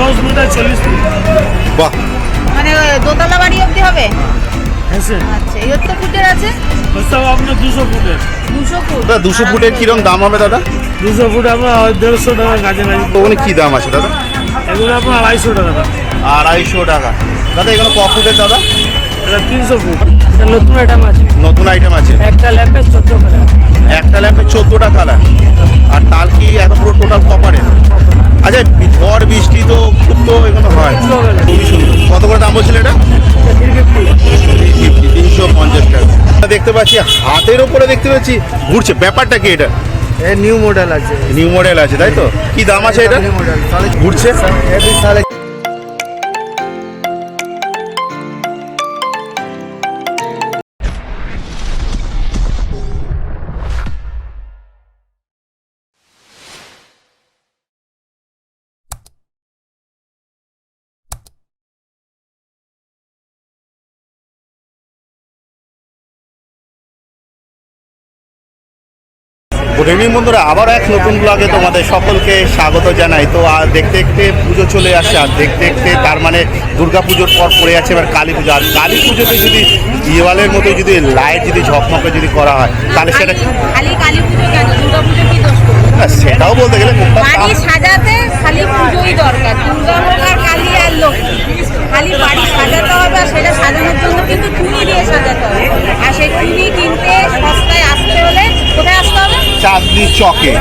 দশ চল্লিশ ফুট বাহ। মানে দোতলা বাড়ি অবধি হবে? হ্যাঁ আচ্ছা এগুলো ফুটের আছে? আপনার দুশো ফুটের। দুশো ফুট? দাদা দুশো ফুটের কিরম দাম হবে দাদা? দুশো ফুট আপনার দেড়শো টাকা তো ওখানে কি দাম আছে দাদা? এগুলো আপনার আড়াইশো টাকা দাম। আড়াইশো টাকা। দাদা এগুলো ক ফুটের দাদা? এটা তিনশো ফুট। নতুন আইটেম আছে। নতুন আইটেম আছে। একটা ল্যাম্পে চোদ্দ টাকা একটা ল্যাম্পে চোদ্দোটা কালার আর তাল কি এত পুরো টোটাল কপারের আচ্ছা ঝড় বৃষ্টি তো খুব তো এখানে হয়। কত করে দাম বলছিল এটা? তিনশো পঞ্চাশ টাকা। দেখতে পাচ্ছি হাতের ওপরে দেখতে পাচ্ছি ঘুরছে। ব্যাপারটা কি এটা? নিউ মডেল আছে। নিউ মডেল আছে তাই তো? কি দাম আছে এটা ঘুরছে? গুড ইভিনিং বন্ধুরা। আবার এক নতুন ব্লগে তোমাদের সকলকে স্বাগত জানাই। তো আর দেখতে দেখতে পুজো চলে আসছে আর দেখতে দেখতে তার মানে দুর্গা পুজোর পর পড়ে যাচ্ছে এবার কালী পুজো। আর কালী পুজোতে যদি দিওয়ালের মতো যদি লাইট যদি ঝকমকে যদি করা হয় তাহলে সেটা খালি কালী পুজো কেন? দুর্গা পুজো কি দোষ সেটাও বলতে গেলে বাড়ি সাজাতে খালি পুজোই দরকার। দুর্গা আর কালী আর লক্ষ্মী খালি বাড়ি সাজাতে হবে আর সেটা সাজানোর জন্য কিন্তু দিয়ে সাজাতে হবে। আর সেই কিনতে সস্তায় আসতে হলে চাঁদনি চকে।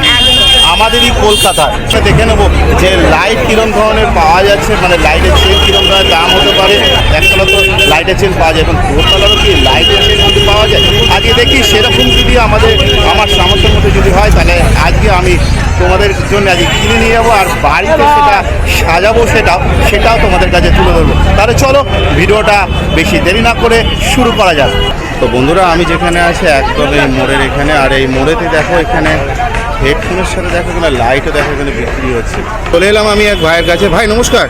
আমাদেরই কলকাতায় সেটা দেখে নেব যে লাইট কিরম ধরনের পাওয়া যাচ্ছে মানে লাইটের চেন কিরম ধরনের দাম হতে পারে। একতলা তো লাইটের চেন পাওয়া যায়, এবং কলকাতারও কি লাইটের চেন যদি পাওয়া যায়? আজকে দেখি সেরকম যদি আমাদের, আমার সামর্থ্যের মধ্যে যদি হয়, তাহলে আজকে আমি তোমাদের জন্য আজকে কিনে নিয়ে যাব আর বাড়িতে সেটা সাজাবো সেটাও সেটাও তোমাদের কাছে তুলে ধরবো। তাহলে চলো ভিডিওটা বেশি দেরি না করে শুরু করা যাক। তো বন্ধুরা আমি যেখানে আছি একদম এই মোড়ের এখানে আর এই মোড়েতে দেখো এখানে হেডফোনের সাথে দেখো এখানে লাইটও দেখো এখানে বিক্রি হচ্ছে। চলে এলাম আমি এক ভাইয়ের কাছে। ভাই নমস্কার।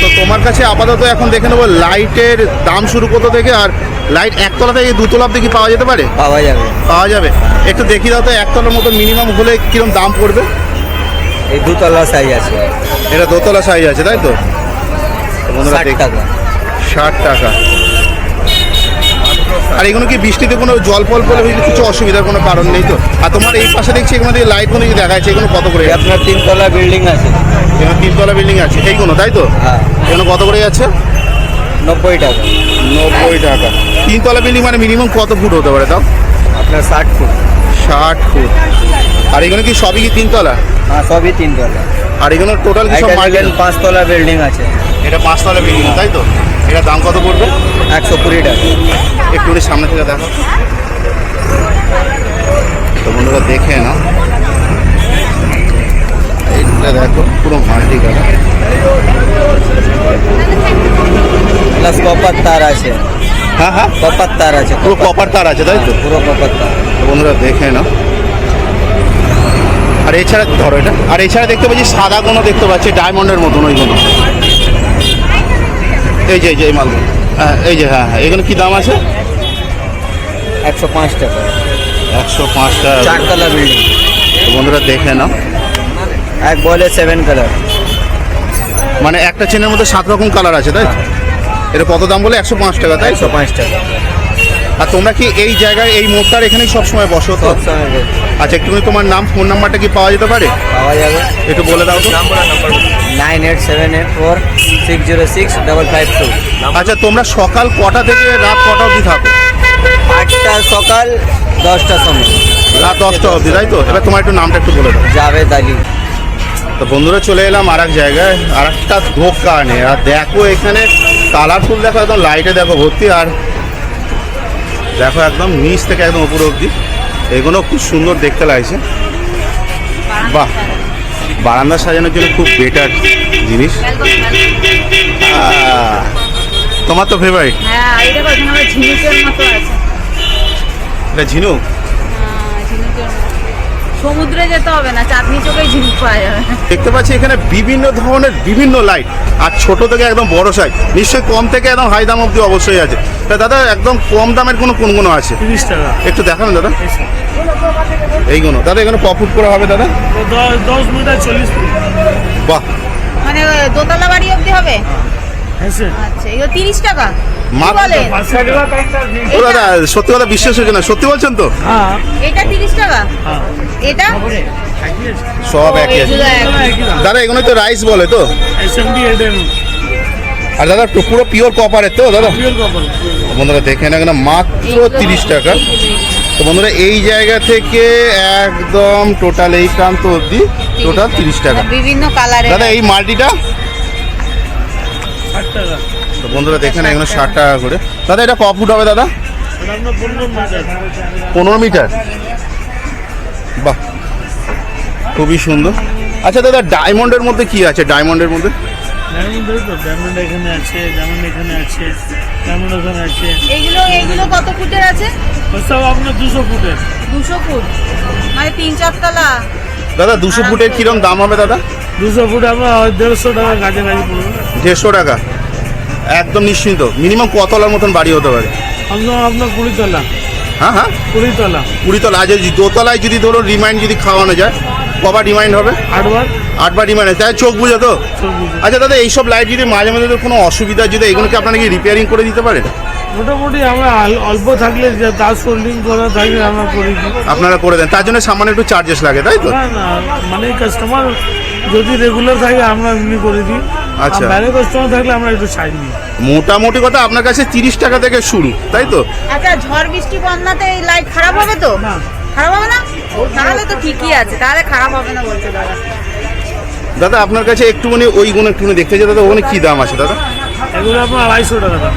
তো তোমার কাছে আপাতত এখন দেখে নেব লাইটের দাম শুরু কত থেকে আর লাইট একতলা থেকে দুতলা অব্দি কি পাওয়া যেতে পারে? পাওয়া যাবে। পাওয়া যাবে। একটু দেখি দাও তো একতলার মতো মিনিমাম হলে কিরম দাম পড়বে? এই দুতলা সাইজ আছে। এটা দোতলা সাইজ আছে তাই তো? বন্ধুরা টাকা। ষাট টাকা। আর এগুলো কি বৃষ্টিতে কোনো জল ফল পড়লে কিছু অসুবিধার কোনো কারণ নেই তো? আর তোমার এই পাশে দেখছি এগুলো দিয়ে লাইট কোনো দেখা যাচ্ছে এগুলো কত করে? আপনার তিনতলা বিল্ডিং আছে। এগুলো তিনতলা বিল্ডিং আছে। এইগুলো তাই তো? হ্যাঁ। এগুলো কত করে যাচ্ছে? নব্বই টাকা। নব্বই টাকা। তিনতলা বিল্ডিং মানে মিনিমাম কত ফুট হতে পারে তাও আপনার ষাট ফুট ষাট ফুট আর এগুলো কি সবই কি তিনতলা? হ্যাঁ সবই তিনতলা। আর এগুলো টোটাল কি সব এটা মার্কেট পাঁচতলা বিল্ডিং আছে। এটা পাঁচতলা বিল্ডিং তাই তো? এটা দাম কত পড়বে? একশো কুড়ি টাকা। একটু সামনে থেকে দেখো। তো বন্ধুরা দেখে না এইটা দেখো পুরো মাল্টি কালার প্লাস কপার তার আছে। হ্যাঁ হ্যাঁ। কপার তার আছে পুরো কপার তার আছে তাই তো? পুরো কপার তার বন্ধুরা দেখে না আর এছাড়া ধরো এটা। আর এছাড়া দেখতে পাচ্ছি সাদা কোনো দেখতে পাচ্ছি ডায়মন্ডের মতন ওইগুলো এই যে এই যে এই মালগুলো। হ্যাঁ এই যে হ্যাঁ হ্যাঁ। এগুলো কি দাম আছে? একশো পাঁচ টাকা। একশো পাঁচ টাকা। চারতলা বিল্ডিং। বন্ধুরা দেখে নাও। এক বলে সেভেন কালার। মানে একটা চেনের মধ্যে সাত রকম কালার আছে তাই তো? এটা কত দাম বলে? একশো পাঁচ টাকা তাই একশো পাঁচ টাকা। আর তোমরা কি এই জায়গায় এই মোড়টার এখানেই সবসময় বসো তো? আচ্ছা একটুখানি তোমার নাম ফোন নাম্বারটা কি পাওয়া যেতে পারে? পাওয়া যাবে। একটু বলে দাও তো। Nine eight seven eight four six zero six double five two. আচ্ছা তোমরা সকাল কটা থেকে রাত কটা অবধি থাকো? আটটা সকাল দশটা সময়। রাত দশটা অবধি তাই তো? এবার তোমার একটু নামটা একটু বলে দাও। জাভেদ আলী। তো বন্ধুরা চলে এলাম আর এক জায়গায়। আর একটা দোকানে। আর দেখো এখানে কালারফুল দেখো একদম লাইটে দেখো ভর্তি আর দেখো একদম নিচ থেকে একদম উপর অবধি। এগুলো খুব সুন্দর দেখতে লাগছে। বাহ! বারান্দা সাজানোর জন্য খুব বেটার জিনিস। তোমার তো ফেভারিট হ্যাঁ ঝিনুকের মতো আছে। এটা ঝিনুক। সমুদ্রে যেতে হবে না চাঁদনি চোখেই ঝিনুক পাওয়া যাবে। দেখতে পাচ্ছি এখানে বিভিন্ন ধরনের বিভিন্ন লাইট আর ছোট থেকে একদম বড় সাইজ নিশ্চয়ই কম থেকে একদম হাই দাম অবধি অবশ্যই আছে। তা দাদা একদম কম দামের কোনো কোন কোনো আছে? তিরিশ টাকা। একটু দেখান দাদা। এইগুলো দাদা এখানে পপুট করা হবে দাদা? দশ মিটার চল্লিশ ফুট বাহ। মানে দোতলা বাড়ি অবধি হবে? হ্যাঁ আচ্ছা এগুলো তিরিশ টাকা? ও দাদা সত্যি কথা বিশ্বাস হচ্ছে না। সত্যি বলছেন তো? হ্যাঁ এটা তিরিশ টাকা? হ্যাঁ এটা? সব একই। এক। দাদা এগুলো তো রাইস বলে তো। আর দাদা পুরো পিওর কপারের তো দাদা? বন্ধুরা দেখে না কেন মাত্র তিরিশ টাকা। তো বন্ধুরা এই জায়গা থেকে একদম টোটাল এই প্রান্ত অবধি টোটাল তিরিশ টাকা। বিভিন্ন কালারের দাদা এই মাল্টিটা? তো বন্ধুরা দেখে না এখানে ষাট টাকা করে। দাদা এটা ক ফুট হবে দাদা? পনেরো মিটার। বাহ খুবই সুন্দর। আচ্ছা দাদা ডায়মন্ডের মধ্যে কি আছে? ডায়মন্ডের মধ্যে? ডায়মন্ড তো ডায়মন্ড এখানে আছে ডায়মন্ড এখানে আছে ডায়মন্ড ওখানে আছে। এইগুলো এইগুলো কত ফুটের আছে? সব আপনার দুশো ফুটের। দুশো ফুট। মানে তিন চারতলা। দাদা দুশো ফুটের কিরম দাম হবে দাদা? দুশো ফুট আপনার দেড়শো টাকা কাছাকাছি পড়বে। দেড়শো টাকা? একদম নিশ্চিন্ত। মিনিমাম কতলার মতন বাড়ি হতে পারে। আপনার আপনার কুড়িতলা। হ্যাঁ হ্যাঁ? কুড়িতলা। কুড়িতলা আর যদি দোতলায় যদি ধরো রিমাইন্ড যদি খাওয়ানো যায় কবার রিমাইন্ড হবে? আটবার। আটবার রিমাইন্ড তাই চোখ বুঝে তো? আচ্ছা দাদা এইসব লাইট যদি মাঝে মাঝে তো কোনো অসুবিধা যদি এগুলো কি আপনারা কি রিপেয়ারিং করে দিতে পারেন? মোটামুটি আমরা অল্প থাকলে তার সোল্ডিং করা থাকলে আমরা করি। দিই। আপনারা করে দেন। তার জন্য সামান্য একটু চার্জেস লাগে তাই তো? না না মানে কাস্টমার যদি রেগুলার থাকে আমরা এমনি করে দিই। আচ্ছা। বাইরে কাস্টমার থাকলে আমরা একটু ছাড় দিই মোটামুটি কথা আপনার কাছে তিরিশ টাকা থেকে শুরু তাই তো? আচ্ছা ঝড় বৃষ্টি বন্যাতে এই লাইট খারাপ হবে তো? না। খারাপ হবে না? তাহলে তো ঠিকই আছে তাহলে খারাপ হবে না বলছে দাদা। দাদা আপনার কাছে একটুখানি ওই গুণ একটুখানি দেখতে চাই। দাদা ওখানে কি দাম আছে দাদা? এগুলো আপনার আড়াইশো টাকা দাম।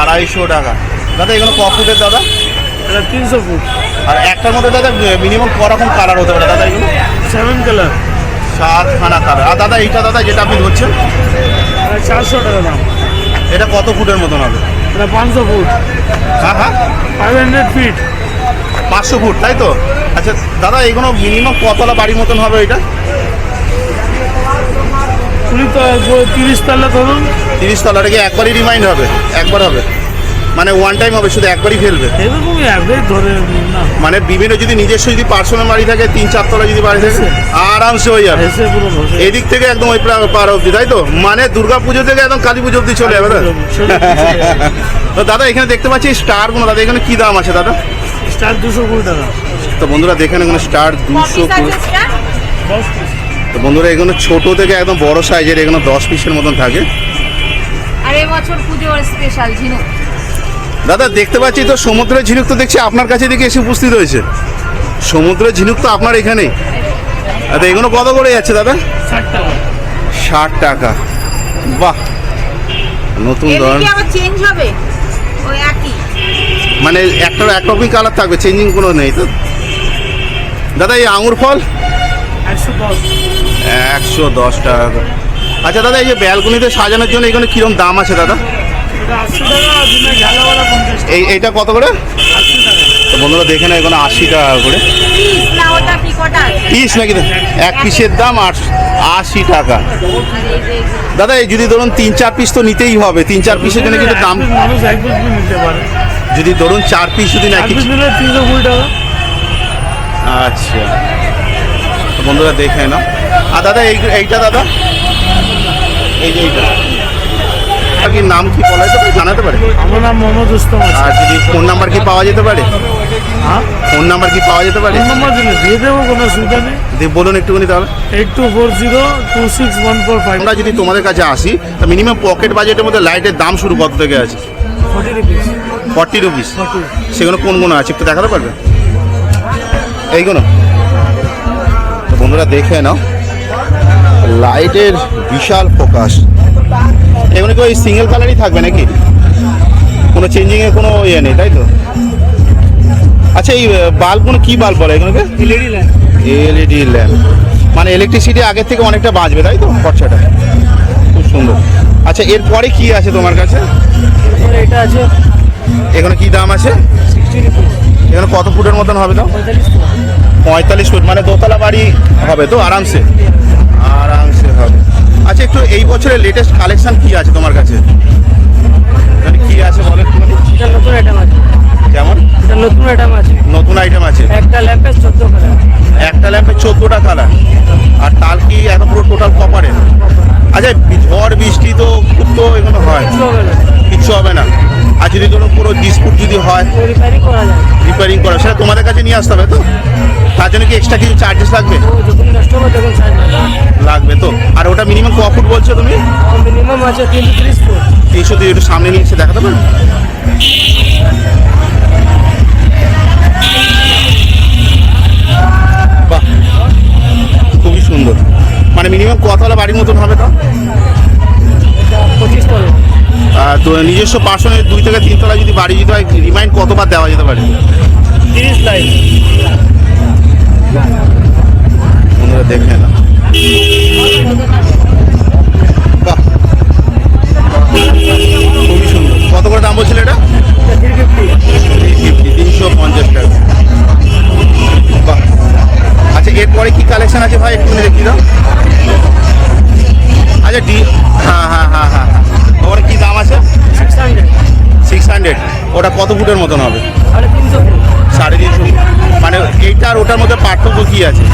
আড়াইশো টাকা। দাদা এগুলো ক ফুটের দাদা? এটা তিনশো ফুট। আর একটার মধ্যে দাদা মিনিমাম করকম কালার হতে পারে দাদা এগুলো? সেভেন কালার সাতখানা কালার আর দাদা এইটা দাদা যেটা আপনি ধরছেন চারশো টাকা দাম। এটা কত ফুটের মতন হবে? এটা পাঁচশো ফুট। হ্যাঁ হ্যাঁ। ফাইভ হান্ড্রেড ফিট পাঁচশো ফুট তাই তো? আচ্ছা দাদা এগুলো মিনিমাম কতলা বাড়ির মতন হবে এটা? তিরিশ তালা ধরুন। তিরিশ তলাটা কি একবারই রিমাইন্ড হবে? একবার হবে। মানে ওয়ান টাইম হবে শুধু একবারই ফেলবে? এরকমই অ্যাভারেজ ধরে না। মানে বিভিন্ন যদি নিজস্ব যদি পার্সোনাল বাড়ি থাকে তিন চার তলা যদি বাড়ি থাকে আরামসে হয়ে যাবে। এদিক থেকে একদম ওই পার অবধি তাই তো? মানে দুর্গা পুজো থেকে একদম কালী পুজো অবধি চলে যাবে তো? তো দাদা এখানে দেখতে পাচ্ছি স্টারগুলো। দাদা এখানে কি দাম আছে দাদা? স্টার দুশো কুড়ি টাকা। তো বন্ধুরা দেখেন এখানে স্টার দুশো পিস তো বন্ধুরা এখানে ছোট থেকে একদম বড় সাইজের এখানে দশ পিসের মতন থাকে। আর এবছর পুজোর স্পেশাল ঝিনুক। দাদা দেখতে পাচ্ছি তো সমুদ্রের ঝিনুক তো দেখছি আপনার কাছে দেখে এসে উপস্থিত হয়েছে। সমুদ্রের ঝিনুক তো আপনার এখানেই। দাদা এগুলো কত করে যাচ্ছে দাদা? ষাট টাকা। বাহ! নতুন এমনি ধরন কি আবার চেঞ্জ হবে? ওই একই। মানে একটা এক একরকমই কালার থাকবে চেঞ্জিং কোনো নেই তো? দাদা এই আঙুর ফল? একশো দশ। টাকা। আচ্ছা দাদা এই যে ব্যালকনিতে সাজানোর জন্য এখানে কীরকম দাম আছে দাদা? এটা এই এইটা কত করে? তো বন্ধুরা দেখে না এখানে আশি টাকা করে। পিস না ওটা কি কটা আছে? পিস নাকি? এক পিসের দাম আট আশি টাকা। দাদা এই যদি ধরুন তিন চার পিস তো নিতেই হবে। তিন চার পিসের জন্য কিন্তু দাম যদি ধরুন চার পিস যদি না তিনশো কুড়ি টাকা। আচ্ছা। তো বন্ধুরা দেখে না আর দাদা এই এইটা দাদা? এই যে এইটা। কি নাম কি বলা যেতে পারে? জানাতে পারে? আমার নাম মোহাম্মদ রুস্তম আর যদি ফোন নাম্বার কি পাওয়া যেতে পারে? হ্যাঁ? ফোন নাম্বার কি পাওয়া যেতে পারে? ফোন নম্বর দিয়ে দেবো কোনো অসুবিধা নেই। দিয়ে বলুন একটুখানি তাহলে। Eight two four zero two six one four five. আমরা যদি তোমাদের কাছে আসি তা মিনিমাম পকেট বাজেটের মধ্যে লাইটের দাম শুরু কত থেকে আছে? ফর্টি রুপিস ফর্টি রুপিস সেগুলো কোন কোন আছে একটু দেখাতে পারবে? এইগুলো বন্ধুরা দেখে নাও লাইটের বিশাল ফোকাস এগুলো কি ওই সিঙ্গেল কালারই থাকবে নাকি? কোনো চেঞ্জিংয়ের কোনো ইয়ে নেই তাই তো? আচ্ছা এই বাল্বগুলো কী বাল্ব বলে এগুলোকে? এলইডি ল্যাম্প এলইডি ল্যাম্প মানে ইলেকট্রিসিটি আগের থেকে অনেকটা বাঁচবে তাই তো? খরচাটা। খুব সুন্দর। আচ্ছা এরপরে কি আছে তোমার কাছে? এটা আছে। এখানে কি দাম আছে? এখানে কত ফুটের মতন হবে তো পঁয়তাল্লিশ ফুট। মানে দোতলা বাড়ি হবে তো আরামসে? আরামসে হবে। আচ্ছা একটু এই বছরের লেটেস্ট কালেকশন কি আছে তোমার কাছে? মানে কি আছে বলো এটা নতুন আইটেম আছে। যেমন এটা নতুন আইটেম আছে। নতুন আইটেম আছে। একটা ল্যাম্পে চোদ্দ কালার একটা ল্যাম্পে চোদ্দোটা কালার আর তাল কি এখন পুরো টোটাল কপারের আচ্ছা ঝড় বৃষ্টি তো খুব তো এগুলো হয়। কিচ্ছু হবে না। আর যদি কোনো পুরো ডিসপুট যদি হয় রিপেয়ারিং করা যায়। রিপেয়ারিং করা সেটা তোমাদের কাছে নিয়ে আসতে হবে তো? তার জন্য কি এক্সট্রা কিছু চার্জেস লাগবে? লাগবে তো। আর ওটা মিনিমাম ক ফুট বলছো তুমি? মিনিমাম আছে তিনশো ফুট একটু সামনে নিয়ে এসে দেখাতে পারবে? বাহ, খুবই সুন্দর। মানে মিনিমাম কতলা বাড়ির মতন হবে তো? নিজস্ব পার্সনের দুই থেকে তিনতলা যদি বাড়ি যদি হয় রিমাইন্ড কতবার দেওয়া যেতে পারে? তিরিশ লাইন। বন্ধুরা দেখে না বাহ। খুবই সুন্দর। কত করে দাম বলছিল এটা? তিনশো পঞ্চাশ টাকা। বাহ। আচ্ছা এরপরে কি কালেকশন আছে ভাই? একটু দেখি দাও। আচ্ছা ডি হ্যাঁ হ্যাঁ হ্যাঁ হ্যাঁ হ্যাঁ। ওর কি দাম আছে? সিক্স হান্ড্রেড সিক্স হান্ড্রেড ওটা কত ফুটের মতন হবে? সাড়ে তিনশো। মানে এইটা আর ওটার মধ্যে পার্থক্য কি আছে?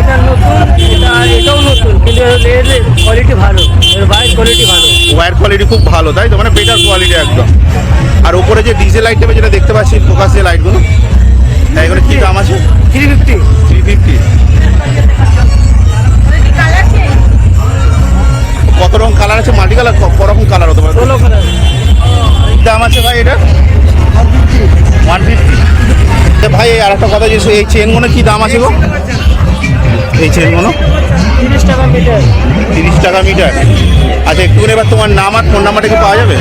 এটা নতুন এটা এটাও নতুন কিন্তু এর কোয়ালিটি ভালো এর বাইক কোয়ালিটি ভালো। ওয়্যার কোয়ালিটি খুব ভালো তাই তো? মানে বেটার কোয়ালিটি একদম। আর উপরে যে ডিজেল লাইট টাইপের যেটা দেখতে পাচ্ছি ফোকাস যে লাইটগুলো তাই এগুলো কি দাম আছে? থ্রি ফিফটি থ্রি ফিফটি কত রকম কালার আছে? মাল্টি কালার করকম কালার হতে পারে। ষোলো কালার দাম আছে ভাই এটা? ওয়ান ফিফটি ভাই আর একটা কথা যে এই চেনগুলো কি দাম আছে গো? এই চেনগুলো তিরিশ টাকা মিটার তিরিশ টাকা মিটার আচ্ছা একটুখানি এবার তোমার নাম আর ফোন নাম্বারটা কি পাওয়া যাবে?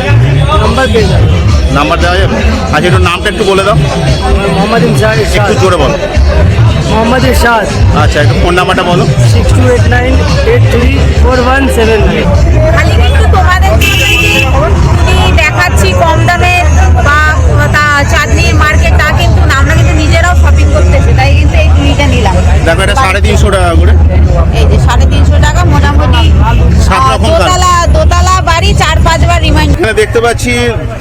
নাম্বার পেয়ে যাবে। নাম্বার দেওয়া যাবে? আচ্ছা একটু নামটা একটু বলে দাও। মোহাম্মদ ইনসাদ একটু জোরে বলো। মোহাম্মদ ইরশাদ। আচ্ছা একটু ফোন নাম্বারটা বলো। Six two eight nine eight three four one seven দেখাচ্ছি কম দামে বা তা চাঁদনির মার্কেট তা কিন্তু শপিং করতেছি তাই কিন্তু এই নিলাম। দেখো এটা সাড়ে তিনশো টাকা করে। এই যে সাড়ে তিনশো টাকা মোটামুটি সাত রকম দোতলা দোতলা বাড়ি চার পাঁচবার রিমাইন্ড এখানে দেখতে পাচ্ছি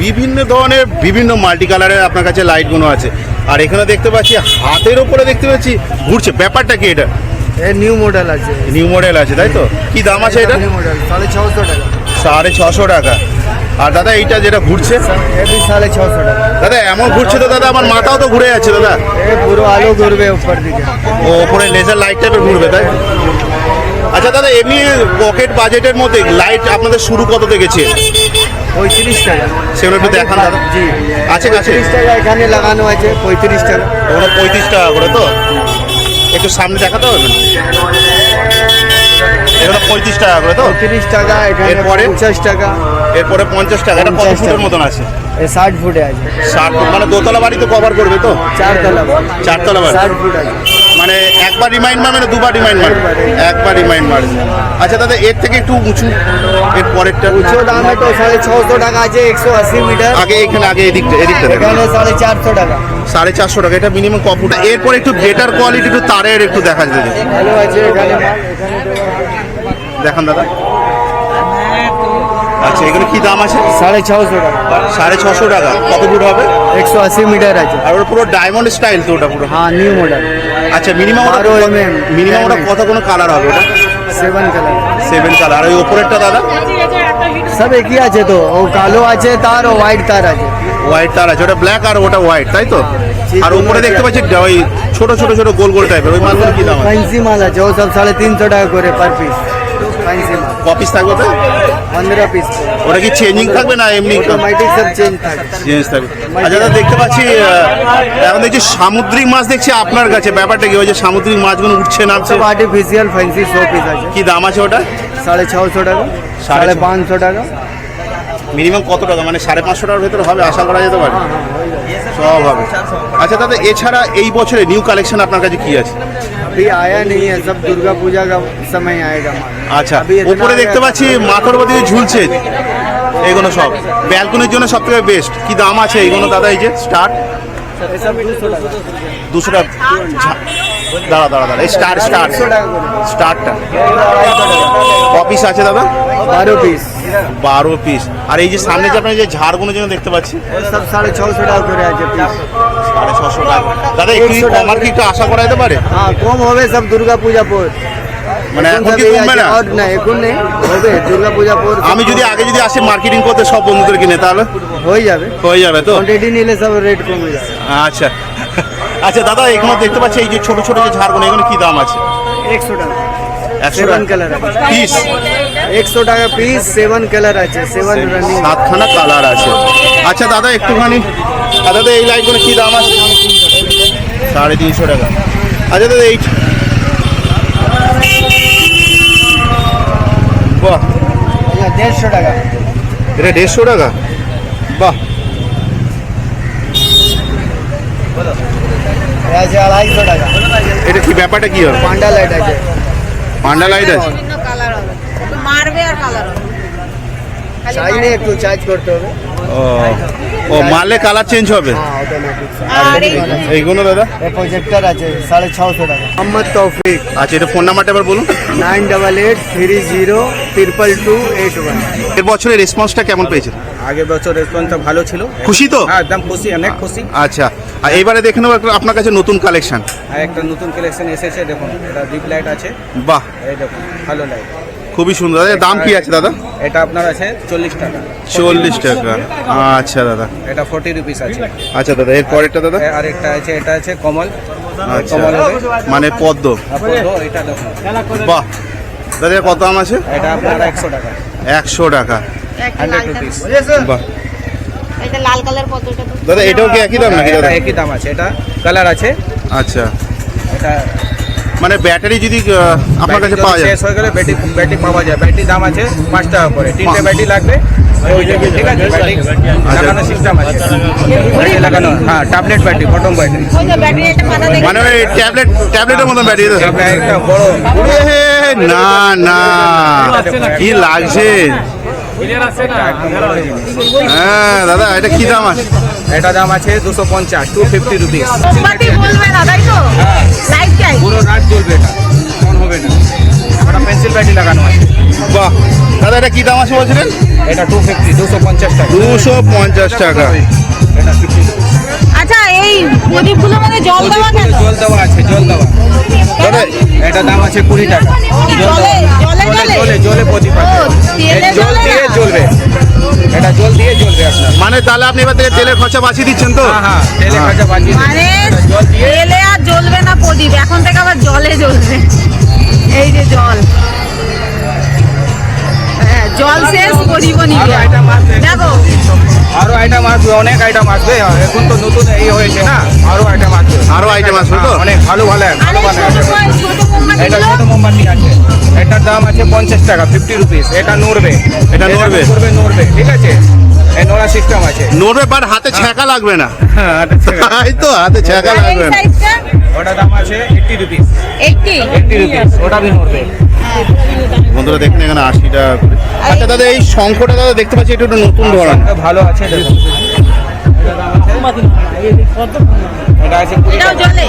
বিভিন্ন ধরনের বিভিন্ন মাল্টি কালারের আপনার কাছে লাইটগুলো আছে। আর এখানে দেখতে পাচ্ছি হাতের উপরে দেখতে পাচ্ছি ঘুরছে। ব্যাপারটা কি এটা? নিউ মডেল আছে। নিউ মডেল আছে তাই তো? কি দাম আছে এটা নিউ মডেল সাড়ে ছশো টাকা। সাড়ে ছশো টাকা। আর দাদা এইটা যেটা ঘুরছে? সাড়ে ছশো টাকা। দাদা এমন ঘুরছে তো দাদা আমার মাথাও তো ঘুরে যাচ্ছে দাদা। পুরো আলো ঘুরবে উপর দিকে। ও ওপরে লেজার লাইট টাইপের ঘুরবে তাই? আচ্ছা দাদা এমনি পকেট বাজেটের মধ্যে লাইট আপনাদের শুরু কত দেখেছে? পঁয়ত্রিশ টাকা। সেগুলো একটু দেখান দাদা। জি। আছে কাছে টাকা এখানে লাগানো আছে পঁয়ত্রিশ টাকা। ওগুলো পঁয়ত্রিশ টাকা করে তো? একটু সামনে দেখাতে হবে? এগুলো পঁয়ত্রিশ টাকা করে তো? পঁয়ত্রিশ টাকা এরপরে? পঞ্চাশ টাকা। এরপরে পঞ্চাশ টাকা এটা কত ফুটের মতন আছে? ষাট ফুটে আছে। ষাট ফুট মানে দোতলা বাড়ি তো কভার করবে তো? চারতলা চারতলা বাড়ি? ষাট ফুট আছে। মানে একবার রিমাইন্ড মারবে না দুবার রিমাইন্ড মারবে? একবার রিমাইন্ড মারবে। আচ্ছা দাদা এর থেকে একটু উঁচু এর পরেরটা? উঁচু দাম তো সাড়ে ছশো টাকা আছে একশো আশি মিটার। আগে এখানে আগে এদিকটা এদিকটা এখানে সাড়ে চারশো টাকা। সাড়ে চারশো টাকা এটা মিনিমাম ক ফুট? এরপর একটু বেটার কোয়ালিটি একটু তারের একটু দেখা যাবে। ভালো আছে এখানে দেখান দাদা। আচ্ছা এগুলো কি দাম আছে? সাড়ে ছশো টাকা। সাড়ে ছশো টাকা। কত ফুট হবে? একশো আশি মিটার আছে। আর ওটা পুরো ডায়মন্ড স্টাইল তো ওটা পুরো? হ্যাঁ নিউ মডেল আচ্ছা মিনিমাম ওটা মিনিমাম ওটা কত কোনো কালার হবে ওটা? সেভেন কালার সেভেন কালার আর ওই ওপরেরটা দাদা? সব একই আছে তো। ও কালো আছে তার ও হোয়াইট তার আছে। হোয়াইট তার আছে। ওটা ব্ল্যাক আর ওটা হোয়াইট তাই তো? আর উপরে দেখতে পাচ্ছি ওই ছোট ছোট ছোট গোল গোল টাইপের ওই মালগুলো কি দাম আছে? ফ্যান্সি মাল আছে। ও সব সাড়ে তিনশো টাকা করে পার পিস কপিস থাকবে তো? পনেরো পিস ওটা কি চেঞ্জিং থাকবে না এমনি? অটোমেটিক সব চেঞ্জ থাকে চেঞ্জ থাকবে। আচ্ছা দাদা দেখতে পাচ্ছি এখন দেখছি সামুদ্রিক মাছ দেখছি আপনার কাছে ব্যাপারটা কি ওই যে সামুদ্রিক মাছগুলো উঠছে নামছে? সব আর্টিফিশিয়াল ফ্যান্সি শো পিস আছে। কি দাম আছে ওটা? সাড়ে ছশো টাকা। সাড়ে পাঁচশো টাকা। মিনিমাম কত টাকা? মানে সাড়ে পাঁচশো টাকার ভেতরে হবে আশা করা যেতে পারে? সব হবে। আচ্ছা দাদা এছাড়া এই বছরে নিউ কালেকশন আপনার কাছে কি আছে? अभी आया नहीं है सब दुर्गा पूजा का समय आएगा माल আচ্ছা अभी इतना উপরে দেখতে आया- পাচ্ছি মাথার উপর দিয়ে ঝুলছে এগুলো সব ব্যালকনির জন্য সব থেকে বেস্ট কি দাম আছে এইগুলো দাদা এই যে স্টার্ট ये सब 200 টাকা দুশো টাকা ঝা- দাঁড়া দাঁড়া দাঁড়া এই স্টার স্টার একশো টাকা করে। স্টারটা অফিস আছে দাদা বারো পিস বারো পিস আর এই যে সামনে যে আপনার যে ঝাড়গুলো যেন দেখতে পাচ্ছি वो सब साढ़े छः सौ टाका করে আছে পিস সাড়ে ছশো টাকা। দাদা একটু 100 কি একটু আশা করা যেতে পারে? হ্যাঁ কম হবে সব দুর্গা পূজা পর। মানে এখন কি কমবে না? না এখন নেই হবে দুর্গা পূজা পর আমি যদি আগে যদি আসি মার্কেটিং করতে সব বন্ধুদের কিনে তাহলে? হয়ে যাবে। হয়ে যাবে তো? কোয়ান্টিটি নিলে সব রেট কমে যাবে। আচ্ছা। আচ্ছা দাদা এখানে দেখতে পাচ্ছি এই যে ছোট ছোট যে ঝাড়গুলো এগুলো কি দাম আছে? একশো টাকা। সেভেন কালার পিস একশো টাকা পিস সেভেন কালার আছে সেভেন রানিং সাতখানা কালার আছে। আচ্ছা দাদা একটুখানি আর দাদা এই লাইটগুলো কি দাম আছে? সাড়ে তিনশো টাকা। আচ্ছা দাদা এই বাহ। দেড়শো টাকা এটা দেড়শো টাকা? বাহ। আড়াইশো টাকা এটা কি ব্যাপারটা কি হবে? পান্ডা লাইট আছে। পান্ডা লাইট আছে? মারবে আর কালার হবে। খালি একটু চার্জ করতে হবে। ও ও মারলে কালার চেঞ্জ হবে? হ্যাঁ এইগুলো? দাদা? এই প্রজেক্টর আছে সাড়ে ছশো টাকা। মোহাম্মদ তৌফিক। আচ্ছা এটা ফোন নাম্বারটা এবার বলুন। Nine double eight three zero triple two eight ওয়ানের বছরের রেসপন্সটা কেমন পেয়েছেন আগের বছর রেসপন্সটা ভালো ছিল। খুশি তো? হ্যাঁ একদম খুশি অনেক খুশি। আচ্ছা আর এইবারে দেখে নেব একটা আপনার কাছে নতুন কালেকশন আর একটা নতুন কালেকশন এসেছে দেখুন এটা ডিপ লাইট আছে। বাহ। এই দেখুন ভালো লাইট খুবই সুন্দর। দাদা এর দাম কি আছে দাদা? এটা আপনার আছে চল্লিশ টাকা। চল্লিশ টাকা। আচ্ছা দাদা। এটা ফোর্টি রুপিস আছে। আচ্ছা দাদা এর পরেরটা দাদা? আর একটা আছে এটা আছে কমল। আচ্ছা কমল মানে পদ্ম। পদ্ম, এটা দেখুন বাহ। দাদা এর কত দাম আছে? এটা আপনার একশো টাকা। একশো টাকা। হান্ড্রেড রুপিস বাহ। এটা লাল কালার পদ্মটা দাদা এটাও কি একই দাম নাকি দাদা? একই দাম আছে। এটা কালার আছে। আচ্ছা। এটা মানে ব্যাটারি যদি আপনার কাছে পাওয়া যায়। শেষ হয়ে গেলে ব্যাটারি ব্যাটারি পাওয়া যায়। ব্যাটারি দাম আছে পাঁচ টাকা করে। তিনটে ব্যাটারি লাগবে। ঠিক আছে? ব্যাটারি লাগানো সিস্টেম আছে। লাগানো হ্যাঁ ট্যাবলেট ব্যাটারি বটম ব্যাটারি মানে ওই ট্যাবলেট ট্যাবলেটের মতন ব্যাটারি না না। কি লাগছে? হ্যাঁ দাদা এটা কি দাম আছে? এটা দাম আছে দুশো পঞ্চাশ টু ফিফটি রুপিস পুরো রাত জ্বলবে এটা। অন হবে না। ওটা পেন্সিল ব্যাটারি লাগানো আছে। বাহ। দাদা এটা কি দাম আছে বলছিলেন? এটা টু ফিফটি দুশো পঞ্চাশ টাকা। দুশো পঞ্চাশ টাকা। আচ্ছা এই মধ্যে জল দেওয়া জল দেওয়া আছে জল দেওয়া। দাদা এটা দাম আছে কুড়ি টাকা। জলে জলে প্রদীপ জল দিয়ে জ্বলবে। এটা জল দিয়ে জ্বলবে আপনার। মানে তাহলে আপনি এবার থেকে তেলের খরচা বাঁচিয়ে দিচ্ছেন তো? হ্যাঁ হ্যাঁ তেলে খরচা বাঁচিয়ে মানে জল দিয়ে তেলে আর জ্বলবে না প্রদীপ। এখন থেকে আবার জলে জ্বলবে। এই যে জল। জল শেষ প্রদীপও নিবে আইটেম আসবে দেখো। আরও আইটেম আসবে অনেক আইটেম আসবে। এখন তো নতুন এই হয়েছে না আরও আইটেম আসবে। আরও item আসবে তো? হ্যাঁ, অনেক ভালো ভালো ভালো ভালো এটা ছোট মোমবাতি আছে। এটার দাম আছে পঞ্চাশ টাকা ফিফটি রুপিস এটা নড়বে। এটা নড়বে? নড়বে নড়বে ঠিক আছে? এই নোড়া সিস্টেম আছে। নড়বে বাট হাতে ছ্যাঁকা লাগবে না। হ্যাঁ তাই তো হাতে ছ্যাঁকা লাগবে না। ওটা দাম আছে এইটটি রুপিস 80 এইটটি রুপিস ওটা বি নড়বে। বন্ধুরা দেখুন এখানে আশি টাকা আচ্ছা দাদা এই শঙ্খটা দাদা দেখতে পাচ্ছি এটা একটু নতুন ধরন ভালো আছে এটাও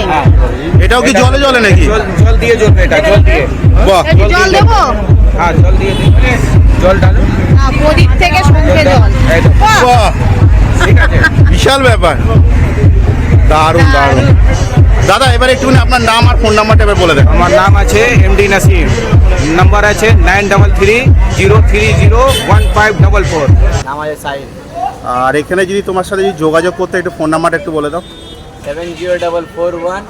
হ্যাঁ। এটাও কি জলে জলে নাকি? জল দিয়ে জ্বলবে এটা জল দিয়ে। বাহ। জল দেবো? হ্যাঁ জল দিয়ে দিবে জল ডালো প্রদীপ থেকে সঙ্গে জল। বাহ, বাহ। ঠিক আছে বিশাল ব্যাপার। দারুণ। দারুণ। দাদা এবার একটু আপনার নাম আর ফোন নাম্বারটা এবার বলে দেন। আমার নাম আছে এমডি নাসিম নাম্বার আছে nine double three zero three zero one five double four নাম আছে সাইন। আর এখানে যদি তোমার সাথে যদি যোগাযোগ করতে একটু ফোন নাম্বারটা একটু বলে দাও। Seven zero double four one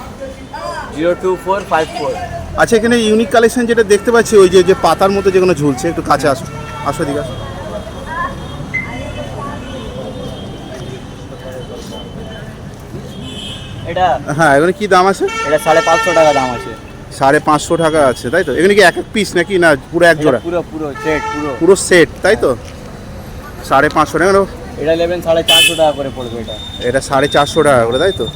zero two four five four. আচ্ছা এখানে ইউনিক কালেকশন যেটা দেখতে পাচ্ছি ওই যে যে পাতার মতো যেগুলো ঝুলছে একটু কাছে আসো আসো দিকে আসো। এটা? হ্যাঁ এখানে কি দাম আছে? এটা সাড়ে পাঁচশো টাকা দাম আছে। সাড়ে পাঁচশো টাকা আছে তাই তো? এখানে কি এক এক পিস নাকি? না পুরো এক জোড়া? পুরো পুরো সেট পুরো। পুরো সেট তাই তো? সাড়ে পাঁচশো টাকা? এটা নেবেন সাড়ে চারশো টাকা করে পড়বে এটা। এটা সাড়ে চারশো টাকা করে তাই তো?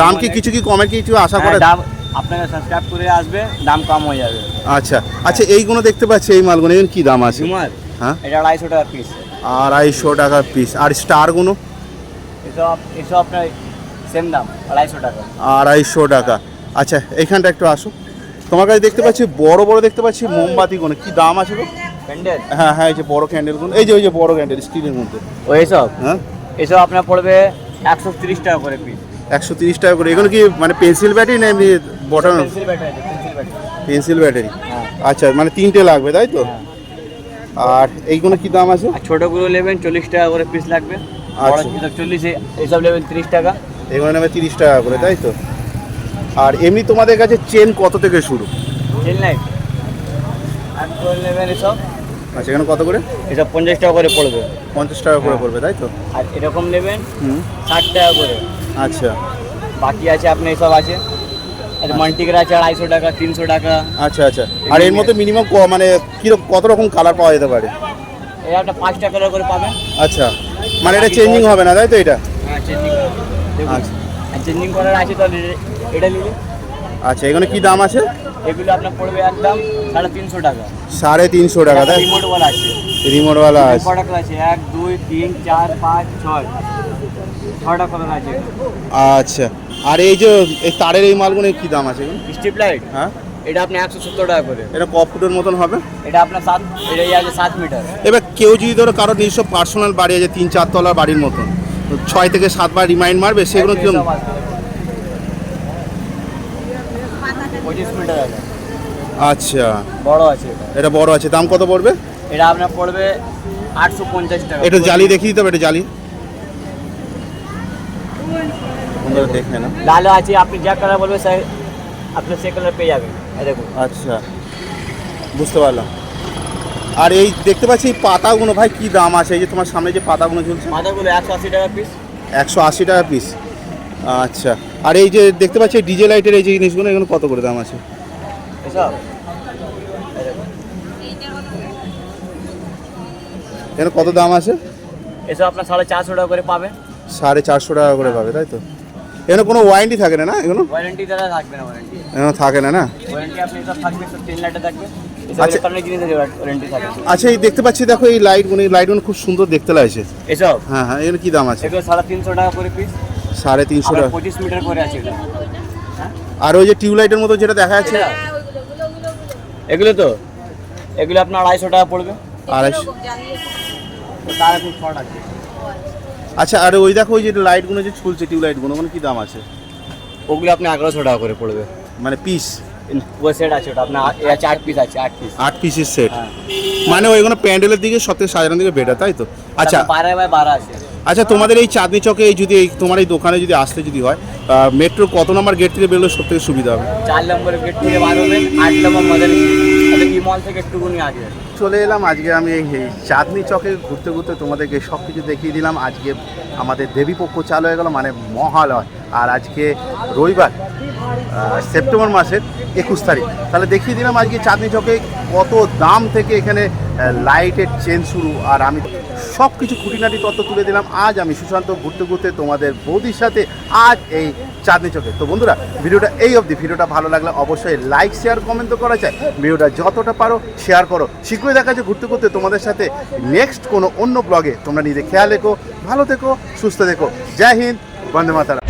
দাম কি কিছু কি কমে কিছু আশা করে? হ্যাঁ, দাম আপনারা সাবস্ক্রাইব করে আসবে দাম কম হয়ে যাবে। আচ্ছা আচ্ছা এইগুলো দেখতে পাচ্ছি এই মালগুলো এগুলো কি দাম আছে? হ্যাঁ? এটা আড়াইশো টাকা পিস আড়াইশো টাকা পিস আর স্টারগুলো এসব এসব আপনার সেম দাম আড়াইশো টাকা। আড়াইশো টাকা। আচ্ছা এইখানটা একটু আসো। তোমার কাছে দেখতে পাচ্ছি বড় বড় দেখতে পাচ্ছি মোমবাতিগুলো কি দাম আছে গো? প্যান্ডেল হ্যাঁ হ্যাঁ এই যে বড় ক্যান্ডেলগুলো এই যে ওই যে বড় ক্যান্ডেল স্টিলের মধ্যে। ওই সব হ্যাঁ। এসব আপনার পড়বে একশো তিরিশ টাকা করে পিস একশো তিরিশ টাকা করে। এগুলো কি মানে পেন্সিল ব্যাটারি না এমনি button pencil battery pencil battery আচ্ছা মানে তিনটে লাগবে তাই তো? হ্যাঁ। আর এইগুলো কি দাম আছে? ছোটোগুলো নেবেন চল্লিশ টাকা করে পিস লাগবে। আচ্ছা। চল্লিশে এইসব নেবেন তিরিশ টাকা। এগুলো নেবে তিরিশ টাকা করে তাই তো? আর এমনি তোমাদের কাছে চেন কত থেকে শুরু? চেন লাইট এসব আচ্ছা এখানে কত করে? এসব পঞ্চাশ টাকা করে পড়বে। পঞ্চাশ টাকা করে হ্যাঁ। পড়বে তাই তো? আর এরকম নেবেন ষাট টাকা করে। আচ্ছা। বাকি আছে আপনার এসব আছে। আর আছে আড়াইশো টাকা তিনশো টাকা। আচ্ছা আচ্ছা। আর এর মধ্যে মিনিমাম মানে কীরকম কত রকম কালার পাওয়া যেতে পারে? একটা পাঁচ টাকা করে পাবেন। আচ্ছা। মানে এটা চেঞ্জিং হবে না তাই তো এটা? হ্যাঁ চেঞ্জিং আচ্ছা। আর চেঞ্জিং করার আছে তাহলে এটা নিলে। আচ্ছা এখানে কি দাম আছে? এগুলো আপনার পড়বে একদম সাড়ে তিনশো টাকা। সাড়ে তিনশো টাকা তাই? রিমোটওয়ালা আছে। রিমোটওয়ালা আছে। প্রোডাক্ট আছে। এক দুই তিন চার পাঁচ ছয়। ছটা কালার আছে। আচ্ছা। আর এই যে এই তারের এই মালগুলো কি দাম আছে স্ট্রিপ লাইট হ্যাঁ। এটা আপনি একশো সত্তর টাকা করে। এটা ক ফুটের মতন হবে? এটা আপনার সাত এটা আছে সাত মিটার এবার কেউ যদি ধরো কারও নিজস্ব পার্সোনাল বাড়ি আছে তিন চার তলার বাড়ির মতন ছয় থেকে সাতবার রিমাইন্ড মারবে সেগুলো কীরকম আচ্ছা। বড় আছে এটা। এটা বড় আছে দাম কত পড়বে? এটা আপনার পড়বে আটশো পঞ্চাশ টাকা। একটু জালি দেখিয়ে দিতে হবে এটা জালি। দেখে না। লাল আছে আপনি যা কালার বলবে স্যার আপনি সে কালার পেয়ে যাবেন। দেখুন। আচ্ছা। বুঝতে পারলাম। আর এই দেখতে পাচ্ছি এই পাতাগুলো ভাই কি দাম আছে? এই যে তোমার সামনে যে পাতাগুলো ঝুলছে। মাথাগুলো একশো আশি টাকা পিস একশো আশি টাকা পিস আচ্ছা। আর এই যে দেখতে পাচ্ছি ডিজে লাইটের এই যে জিনিসগুলো এগুলো কত করে দাম আছে? এখানে কত দাম আছে? এসব আপনার সাড়ে চারশো টাকা করে পাবে। সাড়ে চারশো টাকা করে পাবে তাই তো? এখানে কোনো ওয়ারেন্টি থাকে না এগুলো? ওয়ারেন্টি দ্বারা থাকবে না ওয়ারেন্টি এখানে থাকে না না? ওয়ারেন্টি আপনি এসব থাকবে সব তিন লাইটে থাকবে। আচ্ছা। আচ্ছা এই দেখতে পাচ্ছি দেখো এই লাইটগুলো এই লাইটগুলো খুব সুন্দর দেখতে লাগছে। এসব? হ্যাঁ হ্যাঁ এখানে কি দাম আছে? এগুলো সাড়ে তিনশো টাকা করে পিস সাড়ে তিনশো টাকা। পঁচিশ মিটার করে আছে এটা আর ওই যে টিউবলাইটের মতো যেটা দেখা যাচ্ছে? এগুলো তো। এগুলো আপনার আড়াইশো টাকা পড়বে। আড়াইশো। তার এখন শর্ট আছে। আচ্ছা আর ওই দেখো ওই যে লাইটগুলো যে ঝুলছে টিউবলাইটগুলো ওখানে কি দাম আছে? ওগুলো আপনি এগারোশো টাকা করে পড়বে। মানে পিস সেট আছে ওটা আপনার এ আছে আট পিস আছে আট পিস আট পিসের সেট হ্যাঁ। মানে ওইগুলো প্যান্ডেলের দিকে সাজানোর দিকে বেটার তাই তো? আচ্ছা। বারো বাই বারো আছে। আচ্ছা তোমাদের এই চাঁদনি চকে এই যদি এই তোমার এই দোকানে যদি আসতে যদি হয় মেট্রো কত নম্বর গেট থেকে বেরোলে সব থেকে সুবিধা হবে? চার নম্বর গেট থেকে বার হবেন আট নম্বর মডেল ই মল থেকে একটুকুনি আগে চলে এলাম আজকে আমি এই চাঁদনি চকে ঘুরতে ঘুরতে তোমাদেরকে সব কিছু দেখিয়ে দিলাম। আজকে আমাদের দেবীপক্ষ চালু হয়ে গেল মানে মহালয়। আর আজকে রবিবার সেপ্টেম্বর মাসের একুশ তারিখ। তাহলে দেখিয়ে দিলাম আজকে চাঁদনি চকে কত দাম থেকে এখানে লাইটের চেন শুরু। আর আমি সব কিছু খুঁটিনাটি তত্ত্ব তুলে দিলাম। আজ আমি সুশান্ত ঘুরতে ঘুরতে তোমাদের বৌদির সাথে আজ এই চাঁদনি চকে। তো বন্ধুরা, ভিডিওটা এই অবধি। ভিডিওটা ভালো লাগলে অবশ্যই লাইক শেয়ার কমেন্ট তো করা যায়। ভিডিওটা যতটা পারো শেয়ার করো। শীঘ্রই দেখা যায় ঘুরতে ঘুরতে তোমাদের সাথে নেক্সট কোনো অন্য ব্লগে তোমরা নিজে খেয়াল রেখো, ভালো থেকো, সুস্থ থেকো। জয় হিন্দ, বন্দে মাতারা